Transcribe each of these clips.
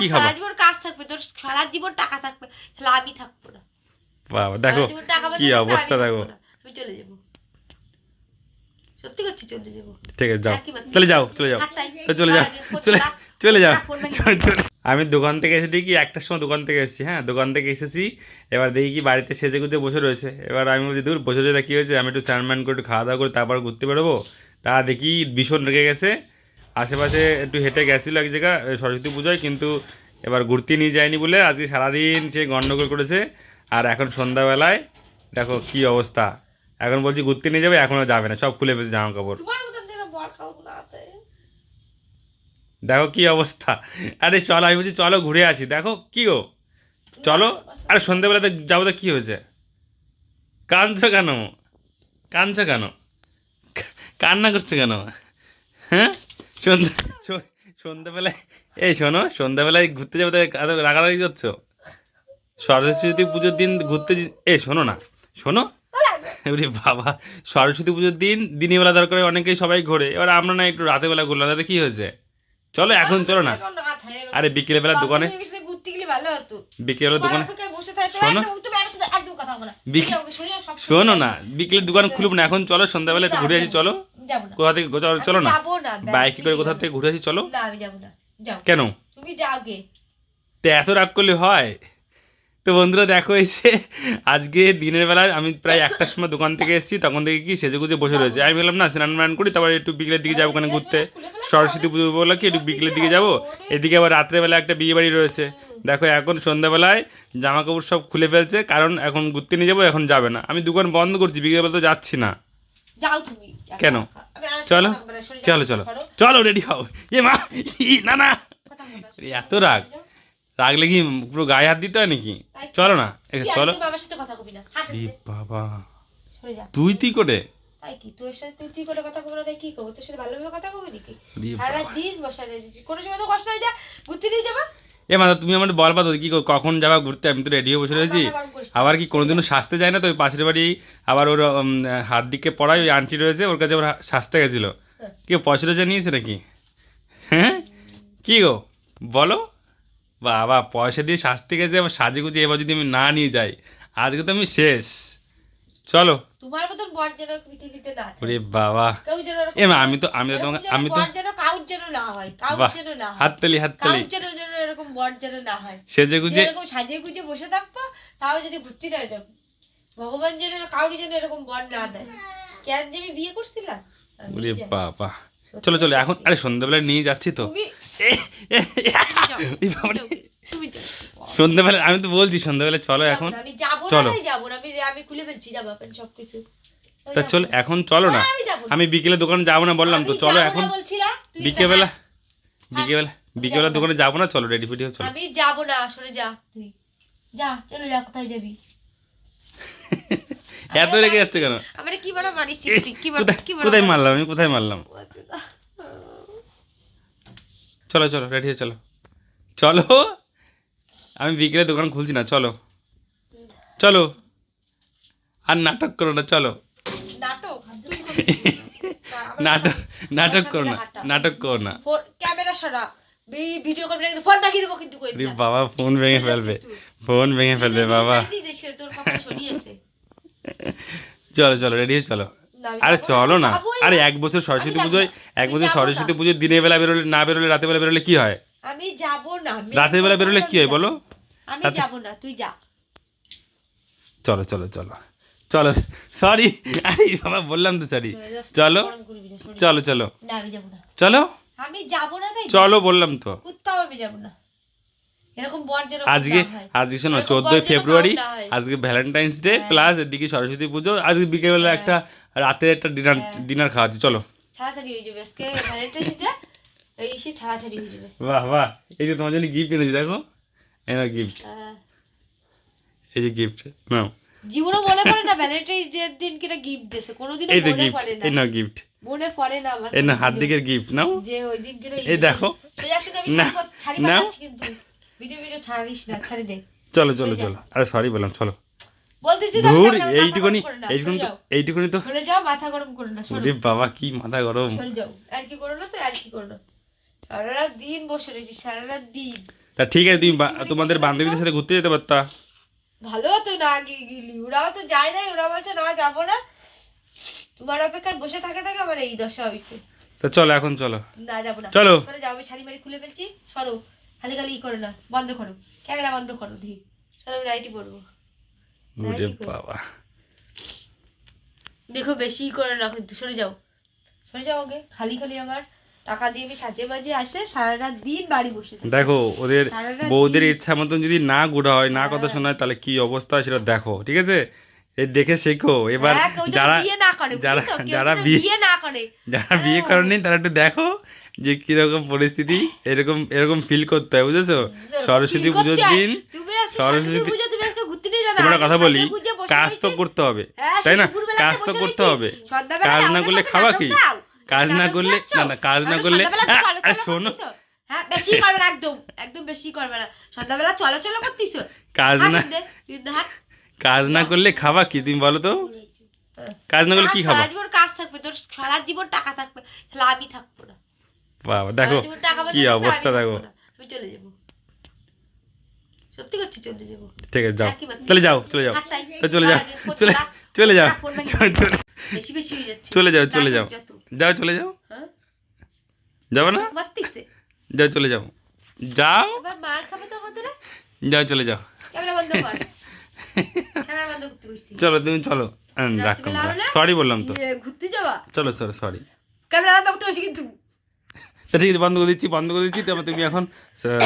কি খাব সারা জীবন কাজ থাকবে তোর সারা জীবন টাকা থাকবে তাহলে আমি থাকব না। বাবা দেখো কি অবস্থা দেখো। আমি চলে যাব। সত্যি করছি চলে যাব। ঠিক আছে যাও? চলে যাও চলে যাও। চলে যাও। চলে। চলে যাও। আমি দোকান থেকে এসে দেখি একটার সময় দোকান থেকে এসেছি হ্যাঁ দোকান থেকে এসেছি। এবার দেখি কি বাড়িতে সেজে গুজে বসে রয়েছে। এবার আমি বলছি দূর বসে রয়েছে কী হয়েছে। আমি একটু স্নান করে একটু খাওয়া দাওয়া করে তারপর ঘুরতে বেরোবো। তা দেখি ভীষণ রেগে গেছে। আশেপাশে একটু হেঁটে গেছিল এক জায়গা সরস্বতী পুজোয় কিন্তু এবার ঘুরতে নিয়ে যায়নি বলে আজকে সারাদিন সে গন্ডগোল করেছে। আর এখন সন্ধ্যাবেলায় দেখো কি অবস্থা। এখন বলছি ঘুরতে নিয়ে যাবে এখনও যাবে না সব খুলে ফেলছে জামা কাপড়। দেখো কি অবস্থা। আরে চলো আমি বলছি চলো ঘুরে আসি দেখো কি গো। চলো আরে সন্ধ্যেবেলাতে যাব তো কী হয়েছে? কাঁদছো কেন? কাঁদছো কেন? কান্না করছ কেন? হ্যাঁ? সন্ধ্যে সন্ধ্যেবেলায় এই শোনো সন্ধ্যাবেলায় ঘুরতে যাব তো এত রাগারাগি করছ সরস্বতী পুজোর দিন ঘুরতে এই শোনো না, শোনো এবারে বাবা, সরস্বতী পুজোর দিন, দিনের বেলা দরকার অনেকেই সবাই ঘোরে, এবার আমরা না একটু রাতের বেলা ঘুরলাম, তাতে কি হয়েছে চলো, এখন চলো না। আরে বিকেল বেলা দোকানে বিকেল দোকানে শোনো। শোনো না, বিকেলের দোকান খুলব না, এখন চলো সন্ধ্যাবেলা একটু ঘুরে আসি, চলো যাব না। কোথা থেকে? চলো চলো না? যাব না বাইকে করে কোথা থেকে ঘুরে আসি? চলো। না আমি যাব না। যাও। কেন? তুমি যাও গে। তো এত রাগ করলে হয়? তো বন্ধুরা দেখো এসে আজকে দিনের বেলা আমি প্রায় একটার সময় দোকান থেকে এসেছি তখন থেকে কি সেজে গুজে বসে রয়েছে। আমি বললাম না স্নান ম্যান করি তারপর একটু বিকেলের দিকে যাব ওখানে ঘুরতে। সরস্বতী পুজো বলল কি একটু বিকেলের দিকে যাব। এদিকে আবার রাত্রেবেলা একটা বিয়ে বাড়ি রয়েছে। দেখো এখন সন্ধ্যাবেলায় জামা কাপড় সব খুলে ফেলছে কারণ এখন ঘুরতে নিয়ে যাব এখন যাবে না। আমি দোকান বন্ধ করছি বিকেলবেলা তো যাচ্ছি না। যাও তুমি। কেন? চলো। চলো চলো। চলো রেডি হও। এ মা না না। এত রাগ। রাগলে কি পুরো গায়ে হাত দিতে হয় নাকি? চলো না চলো। বাবা। তুই তুই করে তোর সাথে তুই তুই করে কথা কবো না কি করব? তোর সাথে ভালোভাবে কথা কবি নাকি? সারা দিন বসায় কোনো সময় তো কষ্ট হয়ে যা ঘুরতে নিয়ে যাবা। এ মাদা তুমি আমার বলবা তো কি কখন যাবা ঘুরতে? আমি তো রেডি হয়ে বসে রয়েছি। আবার কি কোনোদিনও সাজতে যায় না তো ওই পাশের বাড়ি, আবার ওর হাত দিকে পড়ায় ওই আন্টি রয়েছে, ওর কাছে আবার সাজতে গেছিল। কি পয়সা টয়সা নিয়েছে নাকি? হ্যাঁ? কি গো, বলো? বাবা, পয়সা দিয়ে সাজতে গেছে, আবার সাজে গুজে এবার যদি আমি না নিয়ে যাই, আজকে তো আমি শেষ। চলো। তোমার মতন বর যেন পৃথিবীতে না। ওরে বাবা। কেউ যেন আমি তো আমি তো তোমাকে আমি তো যেন যেন না হয় যেন না হয়। হাততালি হাততালি। যেন যেন এরকম বর যেন না হয়। সেজে গুজে এরকম সাজিয়ে গুজে বসে থাকব তাও যদি ঘুরতে না ভগবান যেন কাউরি যেন এরকম বর না দেয়। কেন যে আমি বিয়ে করছিলাম? ওরে বাবা। চলো চলো এখন আরে সন্ধ্যাবেলা নিয়ে যাচ্ছি তো। সন্ধ্যাবেলা আমি তো বলছি সন্ধ্যাবেলা চলো এখন। আমি চলো। যাব আমি আমি খুলে ফেলছি তা চলো এখন চলো না। আমি যাব। বিকেলে দোকানে যাব না বললাম তো চলো এখন। হ্যাঁ। বিকেলবেলা বিকেলবেলা দোকানে যাব না চলো রেডি ফেডি হয়ে চলো। আমি যাব না সরে যা তুই। যা চলে যা কোথায় যাবি? এত রেগে যাচ্ছে কেন? আমার কি বড় মারিস কি বড় কি বড় কোথায় মারলাম আমি? কোথায় মারলাম? চলো চলো রেডি হয়ে চলো। চলো আমি বিকেলে দোকান খুলছি না চলো। চলো। আর নাটক করো না চলো। নাটক? নাটক। করো না নাটক করো না। ক্যামেরা সরা। ভিডিও করবি ফোন রাখি দেবো কিন্তু বাবা ফোন ভেঙে ফেলবে। ফোন ভেঙে ফেলবে বাবা। চলো চলো রেডি হয়ে চলো। আরে চলো না। আরে এক বছর সরস্বতী পুজোয় এক বছর সরস্বতী। পুজোয় দিনের বেলা বেরোলে না বেরোলে রাতের বেলা বেরোলে কি হয়? আমি যাব না। রাতের বেলা বেরোলে কি হয় বলো? আমি যাব না। তুই যা। চলো চলো চলো। চলো সরি আরে বাবা বললাম তো সরি চলো গরম করবি না, সরে যা। চলো চলো। না চলো? আমি যাব না চলো বললাম তো। কোথাও আমি যাব না। আজকে আজকে শোনো চোদ্দোই ফেব্রুয়ারি হয়। আজকে ভ্যালেন্টাইন্স ডে হ্যাঁ। প্লাস এদিকে সরস্বতী পুজো আজকে বিকেলবেলা একটা রাতের একটা ডিনার হ্যাঁ। ডিনার খাওয়াচ্ছি চলো। হয়ে হয়ে বাহ বাহ। এই যে তোমার জন্য গিফট এনেছি দেখো। এই নাও গিফট হ্যাঁ। এই যে গিফট নাও। জীবনও মনে পড়ে না ভ্যালেন্টাইন্স ডে দিন কিটা গিফট এই তো মনে গিফট পড়ে এই না গিফট মনে পড়ে না আমার এই না হাত দিকের গিফট নাও। যে ওই দিন কিটা এই দেখো। সোজা আমি না, শাড়ি না। কিন্তু। ভিডিও ভিডিও ছাড়িস না ছাড়ি দে। চলো চলো চলো আরে সরি বললাম চলো। বলতেছি তো ধুর এইটুকুনি গরম করে না, এইটুকুনি তো এইটুকুনি তো সরে যাও মাথা গরম করো না সরে। বাবা কি মাথা গরম। সরে যাও। আর কি করো না তো আর কি করো সারা দিন বসে রয়েছি সারা দিন। তা ঠিক আছে তুমি তোমাদের বান্ধবীদের সাথে ঘুরতে যেতে পারতা। ভালো হতো না গিয়ে গেলি। ওরাও তো যায় নাই ওরা বলছে না যাব না। তোমার অপেক্ষায় বসে থাকে থাকে আমার এই দশা হয়েছে তা চলো এখন চলো। না যাব না। চলো। সরে যাও আমি শাড়ি মারি খুলে ফেলছি। সরো খালি খালি ই করো না বন্ধ করো। ক্যামেরা বন্ধ করো ধি সরো আমি নাইটি পরবো। ওরে বাবা। দেখো বেশি ই করে না সরে যাও। সরে যাও ওকে খালি খালি আমার। টাকা দিয়ে আমি সাজে বাজে আসে সারা রাত দিন বাড়ি বসে দেখো ওদের বউদের ইচ্ছা মতন যদি না ঘোরা হয় না কথা শোনায় তাহলে কি অবস্থা হয় সেটা দেখো ঠিক আছে? এই দেখে শেখো। এবার হ্যাঁ, যারা করে যারা যারা বিয়ে না করে। যারা বিয়ে করেনি তারা একটু দেখো যে কীরকম পরিস্থিতি এরকম এরকম ফিল করতে হয় বুঝেছ? সরস্বতী পুজোর দিন সরস্বতী তোমার কথা বলি কাজ তো করতে হবে হ্যাঁ, তাই না? কাজ তো করতে হবে। কাজ না করলে খাওয়া কি। কাজ না করলে না না কাজ না করলে শোনো। হ্যাঁ বেশি করবে না একদম একদম বেশি করবে না। সন্ধ্যাবেলা চলো চলো করতেছো। কাজ না কাজ না করলে খাবা কি তুমি বলো তো? কাজ না করলে কি খাবা? সারা জীবন কাজ থাকবে তোর সারা জীবন টাকা থাকবে তাহলে আমি থাকব না। বাবা দেখো কি অবস্থা দেখো। আমি চলে যাব। সত্যি করছি চলে যাব। ঠিক আছে যাও? চলে যাও চলে যাও। চলে যাও চলে চলে যাও। চলে যাও চলে যাও। যত। যাও চলে যাও। হ্যাঁ? যাবে না? যাও চলে যাও। যাও যাও চলে যাও। চলো তুমি চলো। রাত্রিবেলা সরি বললাম তো। ইয়ে, চলো চলো সরি তা ঠিক আছে বন্ধ করে দিচ্ছি বন্ধ করে দিচ্ছি। তারপর তুমি এখন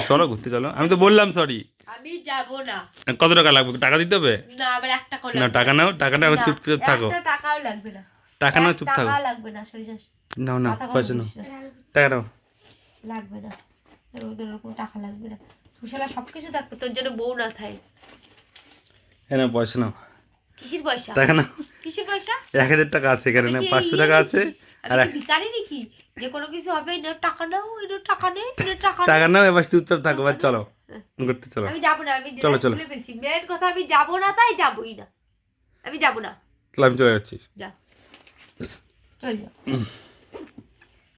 চলো ঘুরতে চলো। আমি তো বললাম সরি আমি যাব না। কত টাকা লাগবে? টাকা দিতে হবে? না আবার করে না টাকা নাও টাকাটা এখন চুপচাপ থাকো। টাকাও লাগবে না। টাকা এক চুপ থাকো। লাগবে না সরে যাস নাও না মাথা পয়সা নাও। না। টাকা নাও। লাগবে না। ওদের ওরকম টাকা লাগবে না। সুশালা সব কিছু থাকবে তোর জন্য বউ না থাকে হ্যাঁ না পয়সা নাও। কিসের পয়সা? টাকা নাও। কিসের পয়সা? এক হাজার টাকা আছে এখানে না পাঁচশো টাকা আছে আর ভিখারি নাকি? যে কোনো কিছু হবে এটা টাকা নাও এটা টাকা নেই এটা টাকা টাকা নাও এবার চুপচাপ থাকো এবার চলো। ঘুরতে চলো। আমি যাব না আমি চলো, চলো। মেয়ের কথা আমি যাব না তাই যাবোই না। আমি যাব না। তাহলে আমি চলে যাচ্ছি। যা। চল যা